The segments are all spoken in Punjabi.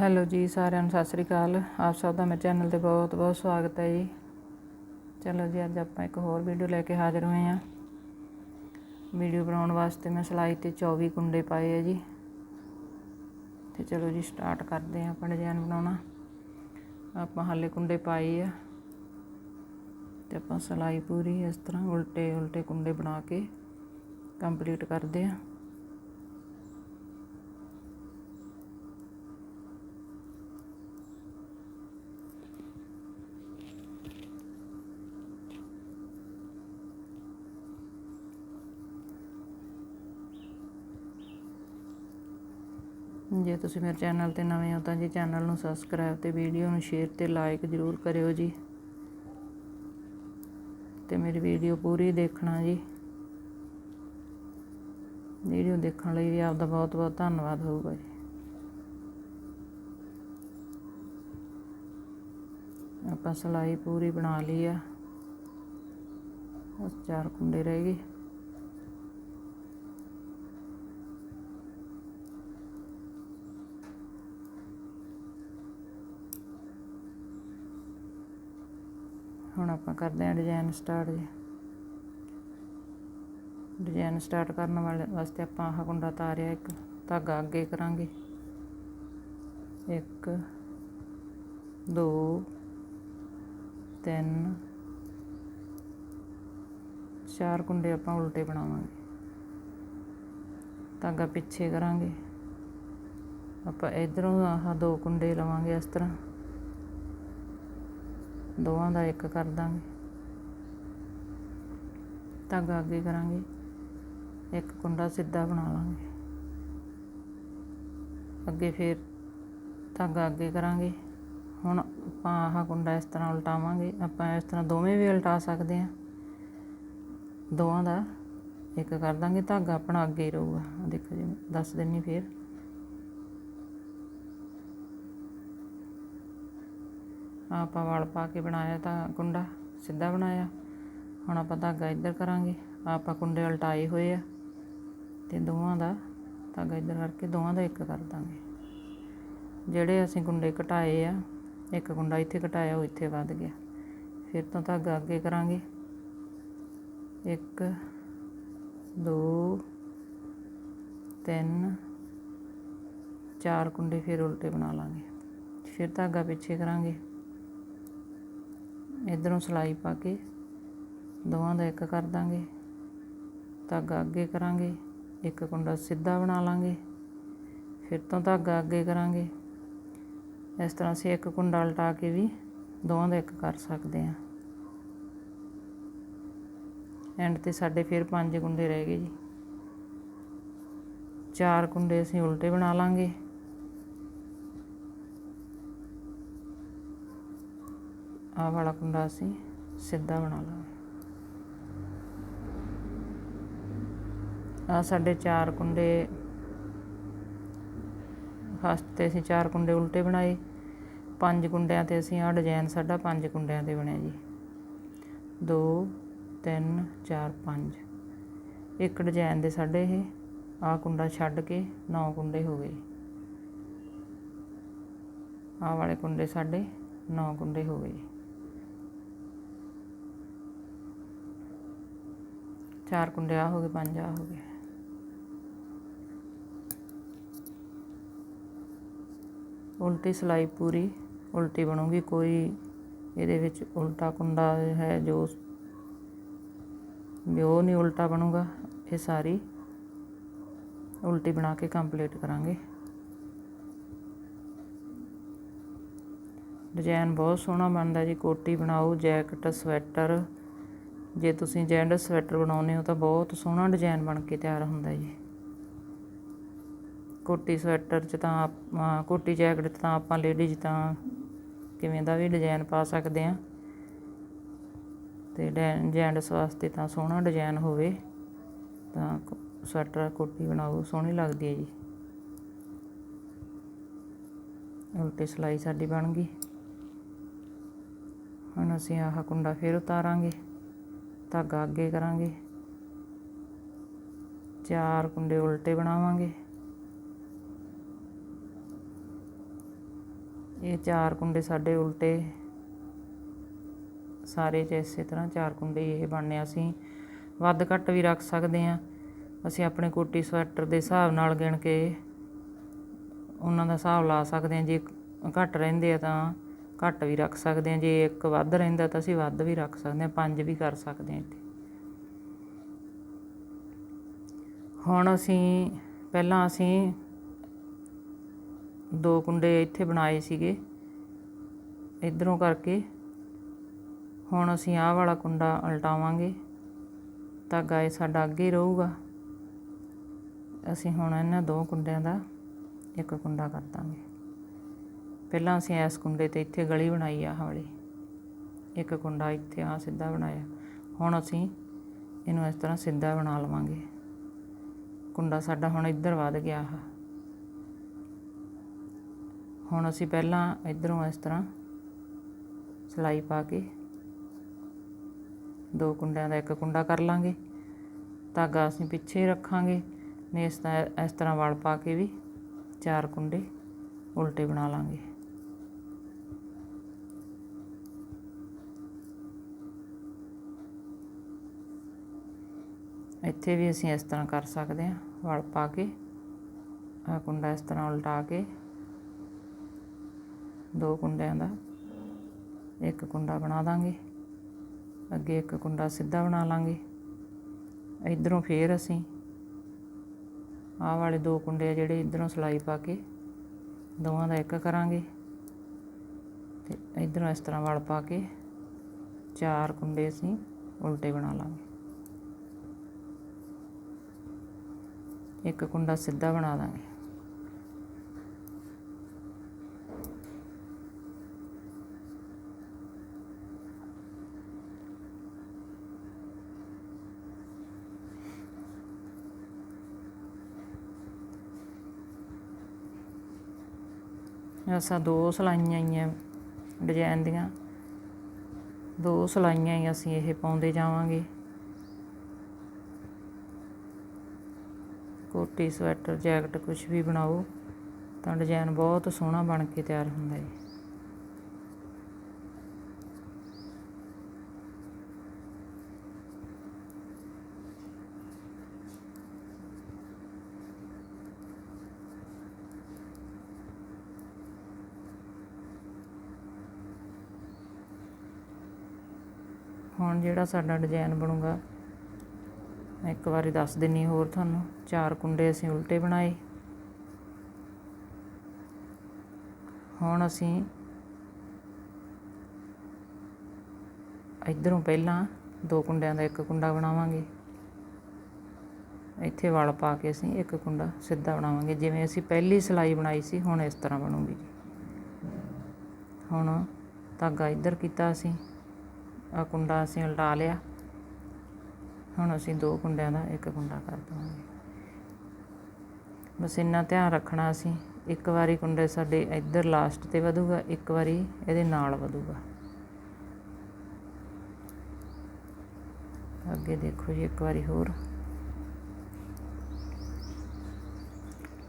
ਹੈਲੋ ਜੀ ਸਾਰਿਆਂ ਨੂੰ, ਸਤਿ ਸ੍ਰੀ ਅਕਾਲ। ਆਪ ਸਭ ਦਾ ਮੇਰੇ ਚੈਨਲ ਤੇ ਬਹੁਤ ਬਹੁਤ ਸਵਾਗਤ ਹੈ ਜੀ। ਚਲੋ ਜੀ, ਅੱਜ ਆਪਾਂ ਇੱਕ ਹੋਰ ਵੀਡੀਓ ਲੈ ਕੇ ਹਾਜ਼ਰ ਹੋਏ ਹਾਂ। ਵੀਡੀਓ ਬਣਾਉਣ ਵਾਸਤੇ ਮੈਂ ਸਿਲਾਈ ਤੇ 24 ਕੁੰਡੇ ਪਾਏ ਆ ਜੀ। ਤੇ ਚਲੋ ਜੀ, ਸਟਾਰਟ ਕਰਦੇ ਹਾਂ ਆਪਾਂ ਡਿਜ਼ਾਈਨ ਬਣਾਉਣਾ। ਆਪਾਂ ਹਾਲੇ ਕੁੰਡੇ ਪਾਏ ਆ। ਤੇ ਆਪਾਂ ਸਿਲਾਈ ਪੂਰੀ ਇਸ ਤਰ੍ਹਾਂ ਉਲਟੇ ਉਲਟੇ ਕੁੰਡੇ ਬਣਾ ਕੇ ਕੰਪਲੀਟ ਕਰਦੇ ਹਾਂ। ਜੇ ਤੁਸੀਂ ਮੇਰੇ ਚੈਨਲ ਤੇ ਨਵੇਂ ਹੋ ਤਾਂ ਜੀ ਚੈਨਲ ਨੂੰ ਸਬਸਕ੍ਰਾਈਬ ਤੇ ਵੀਡੀਓ ਨੂੰ ਸ਼ੇਅਰ ਤੇ ਲਾਈਕ ਜ਼ਰੂਰ ਕਰਿਓ ਜੀ। ਤੇ ਮੇਰੀ ਵੀਡੀਓ ਪੂਰੀ ਦੇਖਣਾ ਜੀ। ਵੀਡੀਓ ਦੇਖਣ ਲਈ ਵੀ ਆਪਦਾ ਬਹੁਤ ਬਹੁਤ ਧੰਨਵਾਦ ਹੋਊਗਾ ਜੀ। ਆਪਾਂ ਸਿਲਾਈ ਪੂਰੀ ਬਣਾ ਲਈ ਆ। ਬਸ ਚਾਰ ਕੁੰਡੇ ਰਹਿ ਗਏ। ਹੁਣ ਆਪਾਂ ਕਰਦੇ ਹਾਂ ਡਿਜ਼ਾਈਨ ਸਟਾਰਟ ਜੀ। ਡਿਜ਼ਾਈਨ ਸਟਾਰਟ ਕਰਨ ਵਾਲੇ ਵਾਸਤੇ ਆਪਾਂ ਆਹ ਕੁੰਡਾ ਤਾਰਿਆ, ਇੱਕ ਧਾਗਾ ਅੱਗੇ ਕਰਾਂਗੇ। ਇੱਕ, ਦੋ, ਤਿੰਨ, ਚਾਰ ਕੁੰਡੇ ਆਪਾਂ ਉਲਟੇ ਬਣਾਵਾਂਗੇ। ਧਾਗਾ ਪਿੱਛੇ ਕਰਾਂਗੇ। ਆਪਾਂ ਇਧਰੋਂ ਆਹ ਦੋ ਕੁੰਡੇ ਲਵਾਂਗੇ ਇਸ ਤਰ੍ਹਾਂ। ਦੋਵਾਂ ਦਾ ਇੱਕ ਕਰ ਦਾਂਗੇ। ਧਾਗਾ ਅੱਗੇ ਕਰਾਂਗੇ, ਇੱਕ ਕੁੰਡਾ ਸਿੱਧਾ ਬਣਾ ਲਾਂਗੇ। ਅੱਗੇ ਫਿਰ ਧਾਗਾ ਅੱਗੇ ਕਰਾਂਗੇ। ਹੁਣ ਆਪਾਂ ਆਹ ਕੁੰਡਾ ਇਸ ਤਰ੍ਹਾਂ ਉਲਟਾਵਾਂਗੇ, ਆਪਾਂ ਇਸ ਤਰ੍ਹਾਂ ਦੋਵੇਂ ਵੀ ਉਲਟਾ ਸਕਦੇ ਹਾਂ। ਦੋਵਾਂ ਦਾ ਇੱਕ ਕਰ ਦਾਂਗੇ, ਧਾਗਾ ਆਪਣਾ ਅੱਗੇ ਹੀ ਰਹੂਗਾ। ਦੇਖੋ ਜੀ, ਦੱਸ ਦਿੰਨੀ ਫਿਰ। ਆਪਾਂ ਵਲ ਪਾ ਕੇ ਬਣਾਇਆ ਤਾਂ ਕੁੰਡਾ ਸਿੱਧਾ ਬਣਾਇਆ। ਹੁਣ ਆਪਾਂ ਧਾਗਾ ਇੱਧਰ ਕਰਾਂਗੇ। ਆਪਾਂ ਕੁੰਡੇ ਉਲਟਾਏ ਹੋਏ ਆ ਤੇ ਦੋਵਾਂ ਦਾ ਧਾਗਾ ਇੱਧਰ ਕਰਕੇ ਦੋਵਾਂ ਦਾ ਇੱਕ ਕਰ ਦਾਂਗੇ। ਜਿਹੜੇ ਅਸੀਂ ਕੁੰਡੇ ਘਟਾਏ ਆ, ਇੱਕ ਕੁੰਡਾ ਇੱਥੇ ਘਟਾਇਆ, ਉਹ ਇੱਥੇ ਵੱਧ ਗਿਆ। ਫਿਰ ਤੋਂ ਧਾਗਾ ਅੱਗੇ ਕਰਾਂਗੇ। ਇੱਕ, ਦੋ, ਤਿੰਨ, ਚਾਰ ਕੁੰਡੇ ਫਿਰ ਉਲਟੇ ਬਣਾ ਲਾਂਗੇ। ਫਿਰ ਧਾਗਾ ਪਿੱਛੇ ਕਰਾਂਗੇ। ਇਧਰੋਂ ਸਲਾਈ ਪਾ ਕੇ ਦੋਵਾਂ ਦਾ ਇੱਕ ਕਰ ਦਾਂਗੇ, ਧਾਗਾ ਅੱਗੇ ਕਰਾਂਗੇ, ਇੱਕ ਕੁੰਡਾ ਸਿੱਧਾ ਬਣਾ ਲਾਂਗੇ, ਫਿਰ ਤੋਂ ਧਾਗਾ ਅੱਗੇ ਕਰਾਂਗੇ। ਇਸ ਤਰ੍ਹਾਂ ਅਸੀਂ ਇੱਕ ਕੁੰਡਾ ਉਲਟਾ ਕੇ ਵੀ ਦੋਵਾਂ ਦਾ ਇੱਕ ਕਰ ਸਕਦੇ ਹਾਂ। ਐਂਡ ਤੇ ਸਾਡੇ ਫਿਰ ਪੰਜ ਕੁੰਡੇ ਰਹਿ ਗਏ ਜੀ। ਚਾਰ ਕੁੰਡੇ ਅਸੀਂ ਉਲਟੇ ਬਣਾ ਲਾਂਗੇ। ਆਹ ਵਾਲਾ ਕੁੰਡਾ ਅਸੀਂ ਸਿੱਧਾ ਬਣਾ ਲਵਾਂਗੇ ਆ ਸਾਡੇ ਚਾਰ ਕੁੰਡੇ, ਫਸਟ ਤੇ ਅਸੀਂ ਚਾਰ ਕੁੰਡੇ ਉਲਟੇ ਬਣਾਏ। ਪੰਜ ਕੁੰਡਿਆਂ ਤੇ ਅਸੀਂ ਆ ਡਿਜ਼ਾਈਨ ਸਾਡਾ ਪੰਜ ਕੁੰਡਿਆਂ ਤੇ ਬਣਿਆ ਜੀ। 2 3 4 5 ਇੱਕ ਡਿਜ਼ਾਈਨ ਦੇ ਸਾਡੇ ਇਹ ਆ ਕੁੰਡਾ ਛੱਡ ਕੇ 9 ਕੁੰਡੇ ਹੋ ਗਏ। ਆ ਵਾਲੇ ਕੁੰਡੇ ਸਾਡੇ 9 ਕੁੰਡੇ ਹੋ ਗਏ। ਚਾਰ ਕੁੰਡੇ ਆ ਹੋ ਗਏ, ਪੰਜ ਆ ਹੋ ਗਏ। ਉਲਟੀ ਸਲਾਈ ਪੂਰੀ, ਉਲਟੀ ਬਣੂਗੀ, ਕੋਈ ਇਹਦੇ ਵਿੱਚ ਉਲਟਾ ਕੁੰਡਾ ਹੈ ਜੋ ਵੀ ਉਹ ਨਹੀਂ ਉਲਟਾ ਬਣੂਗਾ, ਇਹ ਸਾਰੀ ਉਲਟੀ ਬਣਾ ਕੇ ਕੰਪਲੀਟ ਕਰਾਂਗੇ। ਡਿਜ਼ਾਈਨ ਬਹੁਤ ਸੋਹਣਾ ਬਣਦਾ ਜੀ, ਕੋਟੀ ਬਣਾਓ, ਜੈਕਟ, ਸਵੈਟਰ ਜੇ ਤੁਸੀਂ ਜੈਂਡ ਸਵੈਟਰ ਬਣਾਉਨੇ ਹੋ ਤਾਂ ਬਹੁਤ ਸੋਹਣਾ ਡਿਜ਼ਾਈਨ ਬਣ ਕੇ ਤਿਆਰ ਹੁੰਦਾ ਜੀ। ਕੋਟੀ ਸਵੈਟਰ 'ਚ ਤਾਂ ਕੋਟੀ ਜੈਕਟ 'ਚ ਤਾਂ ਆਪਾਂ ਲੇਡੀਜ਼ ਤਾਂ ਕਿਵੇਂ ਦਾ ਵੀ ਡਿਜ਼ਾਈਨ ਪਾ ਸਕਦੇ ਆ ਤੇ ਜੈਂਟਸ ਵਾਸਤੇ ਤਾਂ ਸੋਹਣਾ ਡਿਜ਼ਾਈਨ ਹੋਵੇ, ਤਾਂ ਸਵੈਟਰ, ਕੋਟੀ ਬਣਾਓ, ਸੋਹਣੀ ਲੱਗਦੀ ਹੈ ਜੀ। ਉਲਟੀ ਸਲਾਈ ਸਾਡੀ ਬਣ ਗਈ। ਹੁਣ ਅਸੀਂ ਆਹ ਕੁੰਡਾ ਫੇਰ ਉਤਾਰਾਂਗੇ। ਧਾਗਾ ਅੱਗੇ ਕਰਾਂਗੇ। ਚਾਰ ਕੁੰਡੇ ਉਲਟੇ ਬਣਾਵਾਂਗੇ। ਇਹ ਚਾਰ ਕੁੰਡੇ ਸਾਡੇ ਉਲਟੇ। ਸਾਰੇ 'ਚ ਇਸੇ ਤਰ੍ਹਾਂ ਚਾਰ ਕੁੰਡੇ ਇਹ ਬਣਨੇ ਅਸੀਂ ਵੱਧ ਘੱਟ ਵੀ ਰੱਖ ਸਕਦੇ ਹਾਂ। ਅਸੀਂ ਆਪਣੇ ਕੋਟੀ ਸਵੈਟਰ ਦੇ ਹਿਸਾਬ ਨਾਲ ਗਿਣ ਕੇ ਉਹਨਾਂ ਦਾ ਹਿਸਾਬ ਲਾ ਸਕਦੇ ਹਾਂ। ਜੇ ਘੱਟ ਰਹਿੰਦੇ ਆ ਤਾਂ ਘੱਟ ਵੀ ਰੱਖ ਸਕਦੇ ਹਾਂ, ਜੇ ਇੱਕ ਵੱਧ ਰਹਿੰਦਾ ਤਾਂ ਅਸੀਂ ਵੱਧ ਵੀ ਰੱਖ ਸਕਦੇ ਹਾਂ, ਪੰਜ ਵੀ ਕਰ ਸਕਦੇ ਹਾਂ ਇੱਥੇ। ਹੁਣ ਅਸੀਂ, ਪਹਿਲਾਂ ਅਸੀਂ ਦੋ ਕੁੰਡੇ ਇੱਥੇ ਬਣਾਏ ਸੀਗੇ, ਇਧਰੋਂ ਕਰਕੇ। ਹੁਣ ਅਸੀਂ ਆਹ ਵਾਲਾ ਕੁੰਡਾ ਉਲਟਾਵਾਂਗੇ ਧਾਗਾ ਇਹ ਸਾਡਾ ਅੱਗੇ ਹੀ ਰਹੂਗਾ। ਅਸੀਂ ਹੁਣ ਇਹਨਾਂ ਦੋ ਕੁੰਡਿਆਂ ਦਾ ਇੱਕ ਕੁੰਡਾ ਕਰ ਦਾਂਗੇ। ਪਹਿਲਾਂ ਅਸੀਂ ਇਸ ਕੁੰਡੇ ਤੇ ਇੱਥੇ ਗਲੀ ਬਣਾਈ ਆ ਹੌਲੀ ਇੱਕ ਕੁੰਡਾ ਇੱਥੇ ਆ, ਸਿੱਧਾ ਬਣਾਇਆ। ਹੁਣ ਅਸੀਂ ਇਹਨੂੰ ਇਸ ਤਰ੍ਹਾਂ ਸਿੱਧਾ ਬਣਾ ਲਵਾਂਗੇ। ਕੁੰਡਾ ਸਾਡਾ ਹੁਣ ਇੱਧਰ ਵੱਧ ਗਿਆ ਆ। ਹੁਣ ਅਸੀਂ ਪਹਿਲਾਂ ਇੱਧਰੋਂ ਇਸ ਤਰ੍ਹਾਂ ਸਲਾਈ ਪਾ ਕੇ ਦੋ ਕੁੰਡਿਆਂ ਦਾ ਇੱਕ ਕੁੰਡਾ ਕਰ ਲਾਂਗੇ। ਧਾਗਾ ਅਸੀਂ ਪਿੱਛੇ ਰੱਖਾਂਗੇ। ਨੇ ਇਸ ਤਰ੍ਹਾਂ ਇਸ ਤਰ੍ਹਾਂ ਵਲ ਪਾ ਕੇ ਵੀ ਚਾਰ ਕੁੰਡੇ ਉਲਟੇ ਬਣਾ ਲਾਂਗੇ। ਇੱਥੇ ਵੀ ਅਸੀਂ ਇਸ ਤਰ੍ਹਾਂ ਕਰ ਸਕਦੇ ਹਾਂ, ਵਲ ਪਾ ਕੇ ਆ ਕੁੰਡਾ ਇਸ ਤਰ੍ਹਾਂ ਉਲਟਾ ਕੇ, ਦੋ ਕੁੰਡਿਆਂ ਦਾ, ਇੱਕ ਕੁੰਡਾ ਬਣਾ ਦਾਂਗੇ, ਅੱਗੇ ਇੱਕ ਕੁੰਡਾ ਸਿੱਧਾ ਬਣਾ ਲਾਂਗੇ, ਇਧਰੋਂ ਫੇਰ ਅਸੀਂ ਆਹ ਵਾਲੇ ਦੋ ਕੁੰਡੇ ਆ ਜਿਹੜੇ ਇਧਰੋਂ ਸਲਾਈ ਪਾ ਕੇ ਦੋਵਾਂ ਦਾ ਇੱਕ ਕਰਾਂਗੇ, ਤੇ ਇਧਰੋਂ ਇਸ ਤਰ੍ਹਾਂ ਵਲ ਪਾ ਕੇ ਚਾਰ ਕੁੰਡੇ ਅਸੀਂ ਉਲਟੇ ਬਣਾ ਲਾਂਗੇ। ਇੱਕ ਕੁੰਡਾ ਸਿੱਧਾ ਬਣਾ ਦਾਂਗੇ। ਅਸਾਂ ਦੋ ਸਲਾਈਆਂ ਹੀ ਆ ਡਿਜ਼ਾਈਨ ਦੀਆਂ। ਦੋ ਸਲਾਈਆਂ ਹੀ ਅਸੀਂ ਇਹ ਪਾਉਂਦੇ ਜਾਵਾਂਗੇ। ਕੋਟੀ, ਸਵੈਟਰ, ਜੈਕਟ ਕੁਝ ਵੀ ਬਣਾਓ, ਤਾਂ ਡਿਜ਼ਾਈਨ ਬਹੁਤ ਸੋਹਣਾ ਬਣ ਕੇ ਤਿਆਰ ਹੁੰਦਾ ਹੈ ਹੁਣ ਜਿਹੜਾ ਸਾਡਾ ਡਿਜ਼ਾਈਨ ਬਣੂਗਾ ਮੈਂ ਇੱਕ ਵਾਰੀ ਦੱਸ ਦਿੰਨੀ ਹੋਰ ਤੁਹਾਨੂੰ। ਚਾਰ ਕੁੰਡੇ ਅਸੀਂ ਉਲਟੇ ਬਣਾਏ। ਹੁਣ ਅਸੀਂ ਇਧਰੋਂ ਪਹਿਲਾਂ ਦੋ ਕੁੰਡਿਆਂ ਦਾ ਇੱਕ ਕੁੰਡਾ ਬਣਾਵਾਂਗੇ। ਇੱਥੇ ਵਲ ਪਾ ਕੇ ਅਸੀਂ ਇੱਕ ਕੁੰਡਾ ਸਿੱਧਾ ਬਣਾਵਾਂਗੇ। ਜਿਵੇਂ ਅਸੀਂ ਪਹਿਲੀ ਸਲਾਈ ਬਣਾਈ ਸੀ, ਹੁਣ ਇਸ ਤਰ੍ਹਾਂ ਬਣੂਗੀ। ਹੁਣ ਧਾਗਾ ਇੱਧਰ ਕੀਤਾ ਅਸੀਂ। ਆ ਕੁੰਡਾ ਅਸੀਂ ਉਲਟਾ ਲਿਆ। ਹੁਣ ਅਸੀਂ ਦੋ ਕੁੰਡਿਆਂ ਦਾ ਇੱਕ ਕੁੰਡਾ ਕਰ ਦਵਾਂਗੇ। ਬਸ ਇੰਨਾ ਧਿਆਨ ਰੱਖਣਾ ਅਸੀਂ, ਇੱਕ ਵਾਰੀ ਕੁੰਡੇ ਸਾਡੇ ਇੱਧਰ ਲਾਸਟ ਤੇ ਵਧੂਗਾ, ਇੱਕ ਵਾਰੀ ਇਹਦੇ ਨਾਲ ਵਧੂਗਾ। ਅੱਗੇ ਦੇਖੋ ਜੀ, ਇੱਕ ਵਾਰੀ ਹੋਰ।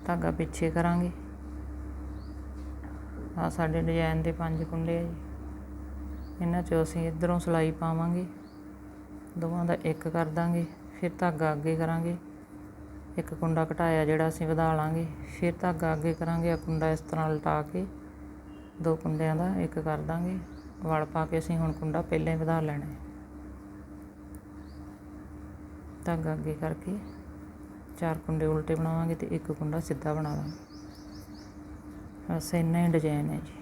ਧਾਗਾ ਪਿੱਛੇ ਕਰਾਂਗੇ। ਆ ਸਾਡੇ ਡਿਜ਼ਾਈਨ ਦੇ ਪੰਜ ਕੁੰਡੇ ਆ ਜੀ। ਇਹਨਾਂ 'ਚੋਂ ਅਸੀਂ ਇਧਰੋਂ ਸਲਾਈ ਪਾਵਾਂਗੇ। ਦੋਵਾਂ ਦਾ ਇੱਕ ਕਰ ਦਾਂਗੇ, ਫਿਰ ਧਾਗਾ ਅੱਗੇ ਕਰਾਂਗੇ। ਇੱਕ ਕੁੰਡਾ ਘਟਾਇਆ ਜਿਹੜਾ ਅਸੀਂ ਵਧਾ ਲਾਂਗੇ, ਫਿਰ ਧਾਗਾ ਅੱਗੇ ਕਰਾਂਗੇ ਆ ਕੁੰਡਾ ਇਸ ਤਰ੍ਹਾਂ ਉਲਟਾ ਕੇ ਦੋ ਕੁੰਡਿਆਂ ਦਾ ਇੱਕ ਕਰ ਦਾਂਗੇ। ਵਲ ਪਾ ਕੇ ਅਸੀਂ ਹੁਣ ਕੁੰਡਾ ਪਹਿਲਾਂ ਹੀ ਵਧਾ ਲੈਣਾ ਧਾਗਾ ਅੱਗੇ ਕਰਕੇ ਚਾਰ ਕੁੰਡੇ ਉਲਟੇ ਬਣਾਵਾਂਗੇ ਤੇ ਇੱਕ ਕੁੰਡਾ ਸਿੱਧਾ ਬਣਾ ਦਾਂਗੇ। ਬਸ ਇੰਨਾ ਹੀ ਡਿਜ਼ਾਈਨ ਹੈ ਜੀ।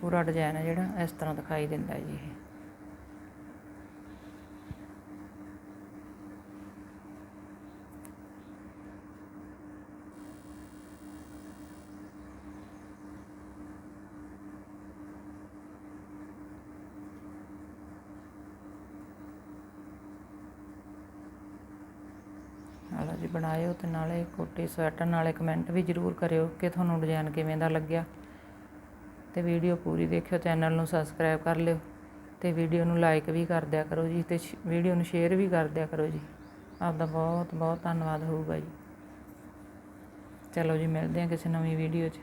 ਪੂਰਾ ਡਿਜ਼ਾਈਨ ਹੈ ਜਿਹੜਾ ਇਸ ਤਰ੍ਹਾਂ ਦਿਖਾਈ ਦਿੰਦਾ ਜੀ ਇਹ। ਹਾਲਾ ਜੀ, ਬਣਾਇਓ ਤੇ ਨਾਲੇ ਕੋਟੀ ਸਵੈਟਰ ਨਾਲੇ ਕਮੈਂਟ ਵੀ ਜ਼ਰੂਰ ਕਰਿਓ ਕਿ ਤੁਹਾਨੂੰ ਡਿਜ਼ਾਈਨ ਕਿਵੇਂ ਦਾ ਲੱਗਿਆ। ਤੇ ਵੀਡੀਓ ਪੂਰੀ ਦੇਖਿਓ, ਚੈਨਲ ਨੂੰ ਸਬਸਕ੍ਰਾਈਬ ਕਰ ਲਿਓ ਤੇ ਵੀਡੀਓ ਨੂੰ ਲਾਈਕ ਵੀ ਕਰ ਦਿਆ ਕਰੋ ਜੀ ਤੇ ਵੀਡੀਓ ਨੂੰ ਸ਼ੇਅਰ ਵੀ ਕਰ ਦਿਆ ਕਰੋ ਜੀ। ਆਪਦਾ ਬਹੁਤ ਬਹੁਤ ਧੰਨਵਾਦ ਹੋਊਗਾ ਜੀ। ਚਲੋ ਜੀ, ਮਿਲਦੇ ਹਾਂ ਕਿਸੇ ਨਵੀਂ ਵੀਡੀਓ 'ਚ।